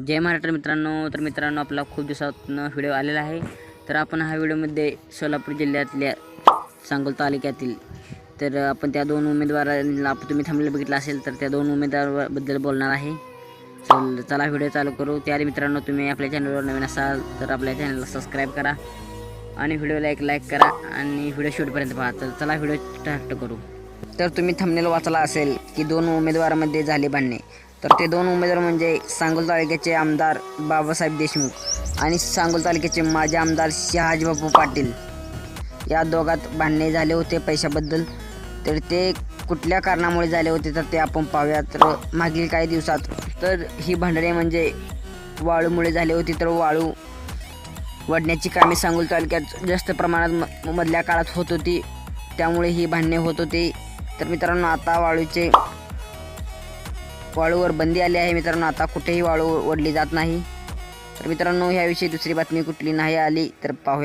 जय महाराष्ट्र मित्रांनो. तर मित्रांनो आपला खूप दिवसातनं व्हिडिओ आलेला आहे. तर आपण हा व्हिडिओमध्ये सोलापूर जिल्ह्यातल्या सांगोल तालुक्यातील तर आपण त्या दोन उमेदवारांना आप- तुम्ही थांबलेलं बघितलं असेल तर त्या दोन उमेदवाराबद्दल बोलणार आहे. चल चला व्हिडिओ चालू करू. त्याआधी मित्रांनो तुम्ही आपल्या चॅनलवर नवीन असाल तर आपल्या चॅनलला सबस्क्राईब करा आणि व्हिडिओला एक लाईक करा आणि व्हिडिओ शेवटपर्यंत पहा. तर चला व्हिडिओ स्टार्ट करू. तर तुम्ही थंबनेल वाचला असेल की दोन उमेदवारांमध्ये झाले भांडणे. तर ते दोन उमेदवार म्हणजे सांगोल तालुक्याचे आमदार बाबासाहेब देशमुख आणि सांगोल तालुक्याचे माजी आमदार शहाजीबापू पाटील. या दोघात भांडणे झाले होते पैशाबद्दल. तर ते कुठल्या कारणामुळे झाले होते तर ते आपण पाहूया तर मागील काही दिवसात तर ही भांडणे म्हणजे वाळूमुळे झाली होती. तर वाळू वडण्याची कामे सांगोल तालुक्यात जास्त प्रमाणात म- मधल्या काळात होत होती. त्यामुळे ही भांडणे होत होती. तर मित्रांनो आता वाळूचे वाळूवर बंदी आली आहे मित्रांनो. आता कुठेही वाळू ओढली जात नाही. तर मित्रांनो ह्याविषयी दुसरी बातमी कुठली नाही आली तर पाहूया.